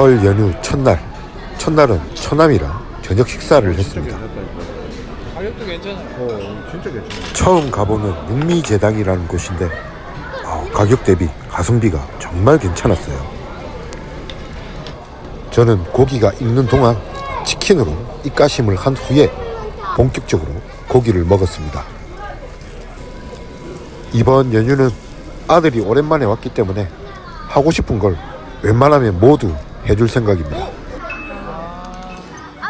설 연휴 첫날, 첫날은 처남이랑 저녁 식사를 했습니다. 가격도 괜찮아. 어, 진짜 괜찮아. 처음 가보는 육미제당이라는 곳인데 아, 가격 대비 가성비가 정말 괜찮았어요. 저는 고기가 익는 동안 치킨으로 입가심을 한 후에 본격적으로 고기를 먹었습니다. 이번 연휴는 아들이 오랜만에 왔기 때문에 하고 싶은 걸 웬만하면 모두 해줄 생각입니다.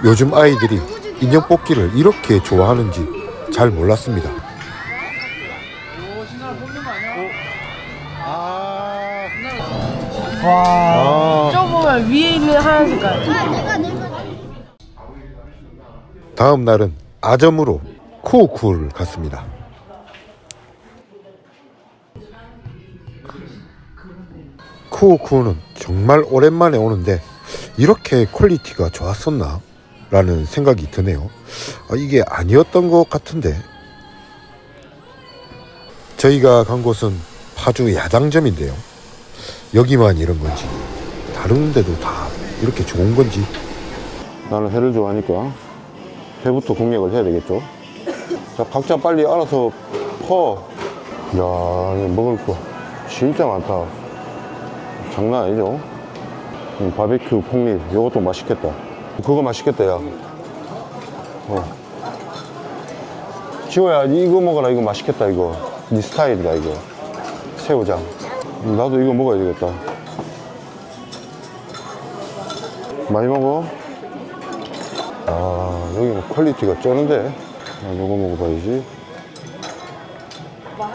요즘 아이들이 인형 뽑기를 이렇게 좋아하는지 잘 몰랐습니다. 와. 아. 저 보면 위에 있는 하얀 색깔. 다음 날은 아점으로 쿠오쿠를 갔습니다. 쿠오쿠는 정말 오랜만에 오는데 이렇게 퀄리티가 좋았었나? 라는 생각이 드네요. 아, 이게 아니었던 것 같은데. 저희가 간 곳은 파주 야당점인데요. 여기만 이런 건지 다른 데도 다 이렇게 좋은 건지 나는 회를 좋아하니까 회부터 공략을 해야 되겠죠. 자, 각자 빨리 알아서 퍼. 야, 먹을 거 진짜 많다. 장난 아니죠? 음, 바베큐 폭립, 이것도 맛있겠다. 그거 맛있겠다, 야. 어. 지호야, 이거 먹어라. 이거 맛있겠다, 이거. 네 스타일이다, 이거. 새우장. 음, 나도 이거 먹어야 되겠다. 많이 먹어? 아, 여기 뭐 퀄리티가 쩌는데? 아, 이거 먹어봐야지.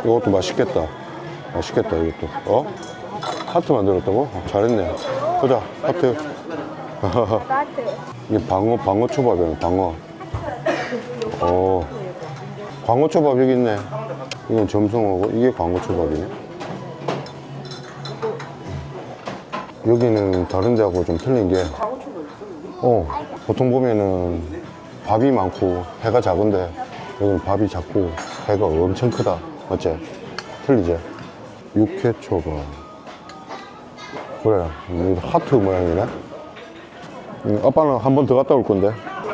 이것도 맛있겠다. 맛있겠다, 이것도. 어? 하트 만들었다고? 어, 잘했네. 보자, 하트. 이게 방어, 방어 초밥이야, 방어. 어. 광어 초밥 여기 있네. 이건 점성어고, 이게 광어 초밥이네. 여기는 다른 데하고 좀 틀린 게, 어, 보통 보면은 밥이 많고 회가 작은데 여기는 밥이 작고 회가 엄청 크다. 맞지? 틀리지? 육회 초밥. 그래, 이 하트 모양이네. 음, 아빠는 한 번 더 갔다 올 건데.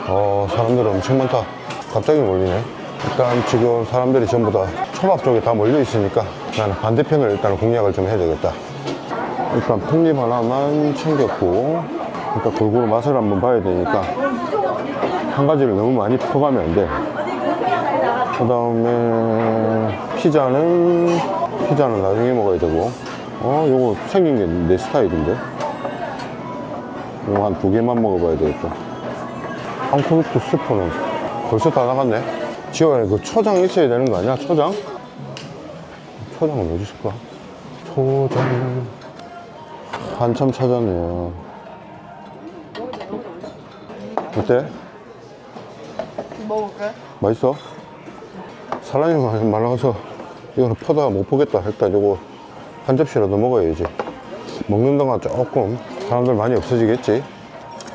어, 사람들 엄청 많다. 갑자기 몰리네. 일단 지금 사람들이 전부 다 초밥 쪽에 다 몰려 있으니까 나는 반대편을 일단 공략을 좀 해야 되겠다. 일단 폭립 하나만 챙겼고 일단 골고루 맛을 한번 봐야 되니까 한 가지를 너무 많이 퍼가면 안 돼. 그 다음에 피자는 피자는 나중에 먹어야 되고 어 요거 생긴 게 내 스타일인데 이거 한 두 개만 먹어봐야 되겠다. 앙코빅도 스프는 벌써 다 나갔네. 지호야 그 초장 있어야 되는 거 아니야? 초장? 초장은 어디 있을까? 초장 한참 찾았네요. 어때? 먹을까? 맛있어? 사람이 많이 많아서 이거는 퍼다가 못 보겠다 했다 저거 한 접시라도 먹어야지 먹는 동안 조금 사람들 많이 없어지겠지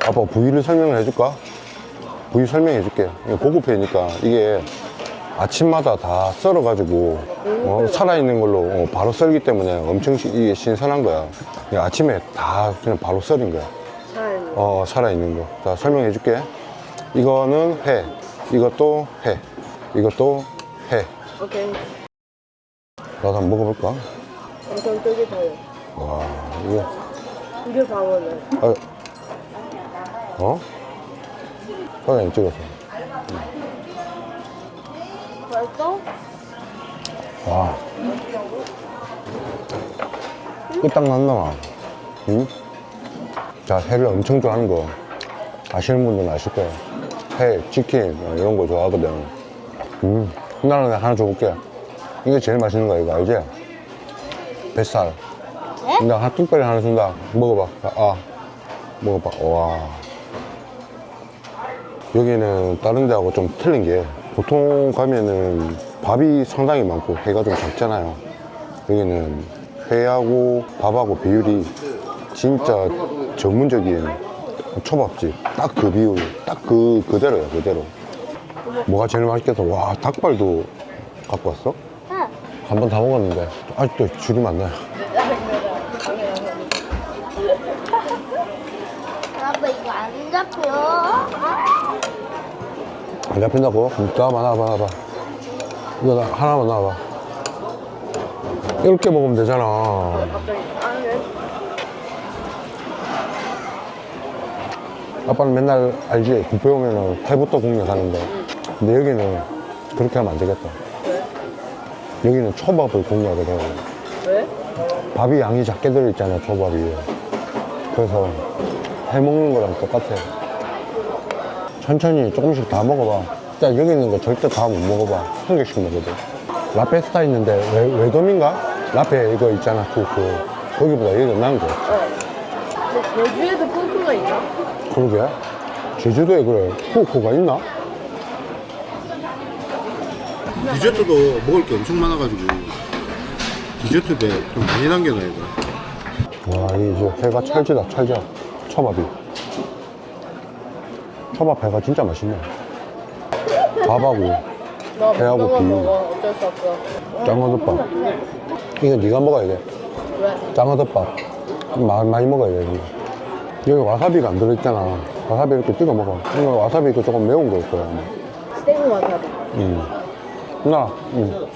아빠 부위를 설명을 해줄까? 부위 설명해 줄게 고급회니까 이게 아침마다 다 썰어가지고 어, 살아있는 걸로 어, 바로 썰기 때문에 엄청 시- 이게 신선한 거야 아침에 다 그냥 바로 썰인 거야 잘. 어, 살아있는 거. 자, 설명해 줄게. 이거는 회. 이것도 회. 이것도 회. 오케이. 나도 한번 먹어볼까? 엄청 쫄깃해요. 와, 이게, 이게 방어는. 아, 어? 사장님 찍어서. 맛있어? 와. 이딱 났나? 응? 자, 회를 엄청 좋아하는 거. 아시는 분들은 아실 거야. 회, 치킨, 어, 이런 거 좋아하거든. 음, 나는 하나 줘볼게. 이게 제일 맛있는 거야, 이거 알지? 뱃살. 나 하나 특별히 하나 준다. 먹어봐. 아, 아. 먹어봐. 와. 여기는 다른 데하고 좀 틀린 게 보통 가면은 밥이 상당히 많고 회가 좀 작잖아요. 여기는 회하고 밥하고 비율이 진짜 전문적인 초밥집 딱 그 비율 딱 그 그대로야 그대로 뭐가 제일 맛있겠어 와 닭발도 갖고 왔어? 한번다 먹었는데 아직도 줄이 아빠 이거 안 잡혀. 안 잡힌다고? 나와봐, 나와봐, 나와봐. 이거 나, 하나만 나와봐. 이렇게 먹으면 되잖아. 아빠는 맨날 알지? 뷔페 오면은 회부터 국내 가는데. 근데 여기는 그렇게 하면 안 되겠다. 여기는 초밥을 공유하거든. 왜? 밥이 양이 작게 들어있잖아, 초밥이. 그래서 해 먹는 거랑 똑같아. 천천히 조금씩 다 먹어봐. 일단 여기 있는 거 절대 다 못 먹어봐. 한 개씩 먹거든. 라페 스타 있는데, 외, 외돔인가? 라페 이거 있잖아, 쿠쿠. 거기보다 여기가 나은 거 제주에도 푸크가 있나? 그러게. 제주도에 그래. 쿠쿠가 있나? 디저트도 먹을 게 엄청 많아가지고 디저트에 좀 많이 남겨놔야 돼. 와, 이 이제 회가 찰지다, 찰져. 초밥이. 초밥 회가 진짜 맛있네. 밥하고 나 배하고 먹는 거 비빔. 먹어 어쩔 수 없어 짱어덮밥. 이거 네가 먹어야 돼. 왜? 짱어덮밥. 마, 많이 먹어야 돼. 이거. 여기 와사비가 안 들어있잖아. 와사비 이렇게 찍어 먹어. 이거 와사비 이거 조금 매운 거야. 아마. 생 와사비 음. 나, 음.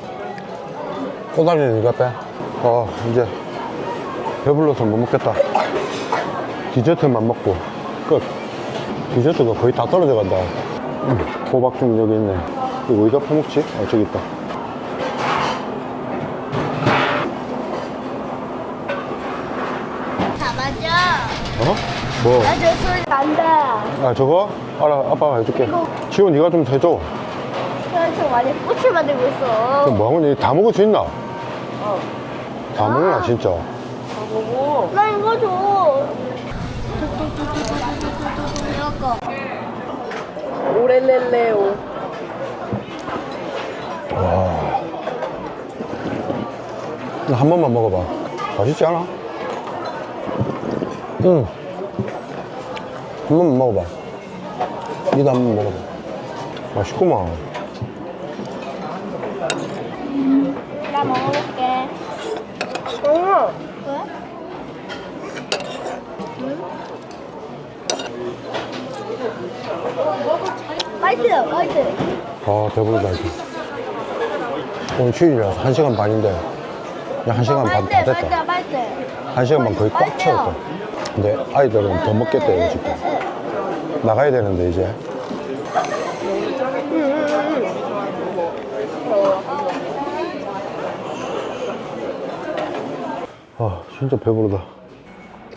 꼬다리는 이거 빼. 어, 이제 배불러서 못 먹겠다. 디저트만 먹고 끝. 디저트가 거의 다 떨어져 간다. 음, 호박 좀 여기 있네. 이거 어디다 퍼먹지? 아, 저기 있다. 잡아줘. 어? 뭐? 나저 소리 난다. 아, 저거? 알아, 아빠가 해줄게. 지호, 네가 좀 해줘. 저 많이 꽃을 만들고 있어. 그럼 뭐 하고, 다 먹을 수 있나? 어. 다 먹나, 진짜? 다 보고 나 이거 줘. 이거. 오렐렐레오 한 번만 먹어봐. 맛있지 않아? 응. 한 번만 먹어봐. 니도 한 번 먹어봐. 맛있구만. 나 먹어볼게. 엄마 왜? 맛있어, 맛있어. 아, 배부르다, 이제. 오늘 휴일이라서 한 시간 반인데, 그냥 한 시간 반 다 됐다. 맛있어, 맛있어. 한 시간 반 거의 꽉 채웠다. 근데 아이들은 더 먹겠대요, 지금. 나가야 되는데, 이제. 아, 진짜 배부르다.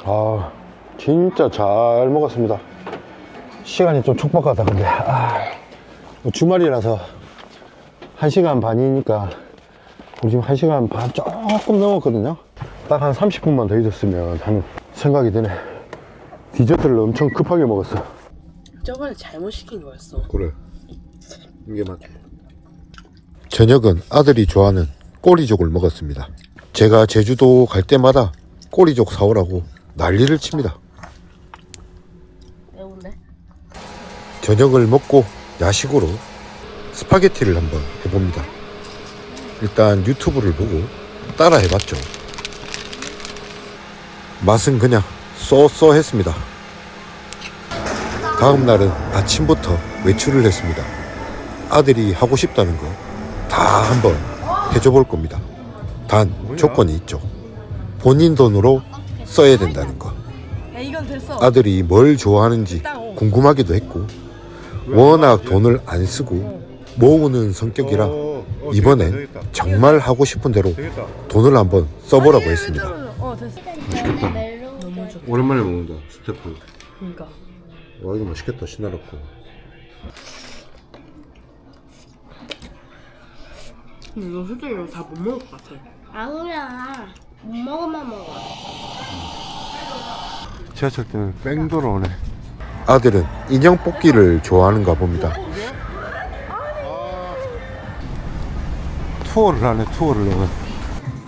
아, 진짜 잘 먹었습니다. 시간이 좀 촉박하다, 근데. 아, 뭐 주말이라서 한시간 반이니까 우리 지금 한시간 반 조금 넘었거든요. 딱 한 30분만 더 있었으면 하는 생각이 드네. 디저트를 엄청 급하게 먹었어. 저번에 잘못 시킨 거였어. 그래. 이게 맞지. 저녁은 아들이 좋아하는 꼬리족을 먹었습니다. 제가 제주도 갈 때마다 꼬리족 사오라고 난리를 칩니다. 매운데? 저녁을 먹고 야식으로 스파게티를 한번 해봅니다. 일단 유튜브를 보고 따라 해봤죠. 맛은 그냥 쏘쏘했습니다. 다음 날은 아침부터 외출을 했습니다. 아들이 하고 싶다는 거 다 한번 해줘 볼 겁니다. 단 조건이 있죠. 본인 돈으로 써야 된다는 됐어. 아들이 뭘 좋아하는지 궁금하기도 했고 워낙 돈을 안 쓰고 모으는 성격이라 이번엔 정말 하고 싶은 대로 돈을 한번 써보라고 했습니다. 어. 맛있겠다. 좋다. 오랜만에 먹는다 스태프. 그러니까. 와 이거 맛있겠다 신나놓고. 근데 이거 솔직히 이거 다 못 먹을 것 같아. 아니야. 못 먹으면 먹어. 지하철 때는 뺑 돌아오네. 아들은 인형 뽑기를 좋아하는가 봅니다. 투어를 하네 투어를.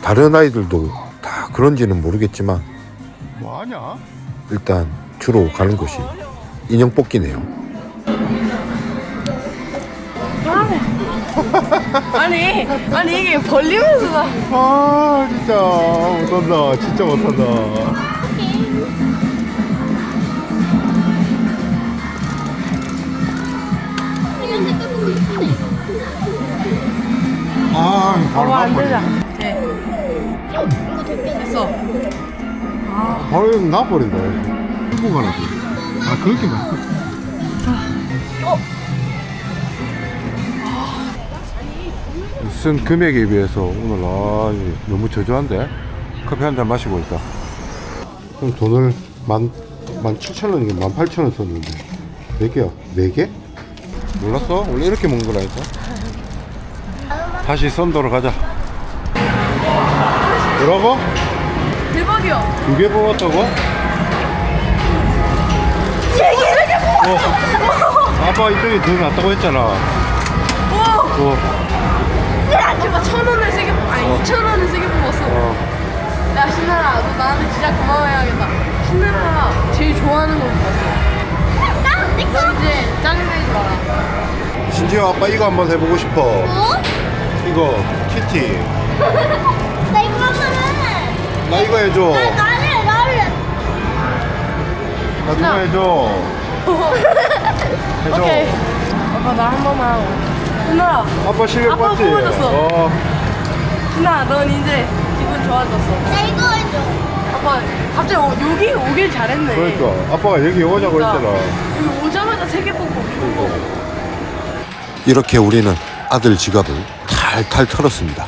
다른 아이들도 다 그런지는 모르겠지만 뭐하냐? 일단 주로 가는 곳이 인형 뽑기네요. 아니 아니 이게 벌리면서 나 아 진짜. 못한다. 진짜 못한다. 아 바로 안 되자 나버린다 네. 됐어. 바로 나버린다. 이거. 이거 가라고 아 그렇게 나. 어? 쓴 금액에 비해서 오늘 아 너무 저조한데 커피 한 잔 마시고 있다. 그럼 돈을 만, 만 칠천 원이게 만 팔천 원 썼는데 몇 개야? 네 개? 몰랐어? 원래 이렇게 먹는 거라니까. 다시 선도로 가자. 뭐라고? 대박이야. 두 개 뽑았다고? 어. 아빠 이쪽에 더 낫다고 했잖아. 어. 제발 천 원을 세개 아니 이천 원을 세개 뽑았어. 어. 야 신나라 너 나한테 진짜 고마워해야겠다. 신나라가 제일 좋아하는 거 뽑았어. 너 이제 짜증내지 마라. 신지호 아빠 이거 한번 해보고 싶어. 어? 이거 키티. 나 이거 하면은 나 이거 해줘. 나를 나를 나 그거 해줘. 해줘. 오케이. 아빠 나 한 번만 하고. 신나라 아빠 실력 아빠 봤지? 뽑아줬어. 어. 신나라 넌 이제 기분 좋아졌어. 나 이거 해줘 아빠 갑자기 어, 여기 오길 잘했네. 그러니까 아빠가 여기 오자고 진짜. 했잖아. 여기 오자마자 세개 뽑고 좋은 거. 이렇게 우리는 아들 지갑을 탈탈 털었습니다.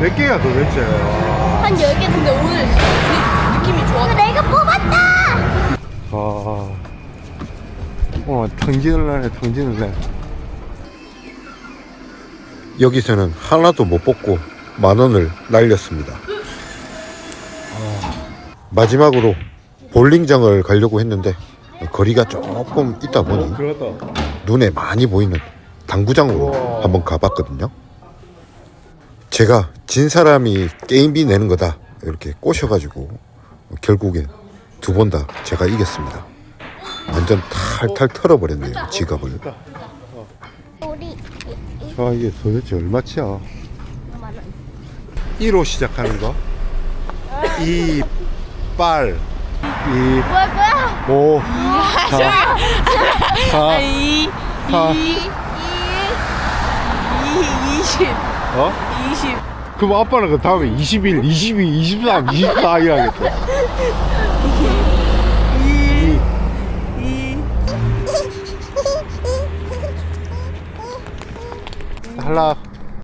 몇 개야 도대체? 한 10개 근데 오늘 느- 느낌이 좋았다. 내가 뽑았다 아. 오늘 탕진을 하네, 탕진을 해. 여기서는 하나도 못 뽑고 만 원을 날렸습니다. 아, 마지막으로 볼링장을 가려고 했는데 거리가 조금 있다 보니. 눈에 많이 보이는 당구장으로 한번 가봤거든요. 제가 진 사람이 게임비 내는 거다 이렇게 꼬셔가지고 결국엔 두 번 다 제가 이겼습니다. 완전 탈탈 털어버렸네요 지갑을. 우리 아, 이게 도대체 얼마치야? 1호 시작하는 거. 이, 빨. 이, 뭐야 뭐야 오, 사, 사, 이, 사. 이, 이, 이십, 어? 이십. 그럼 아빠는 그 다음에 21, 22, 23, 24 해야겠다. 탈락.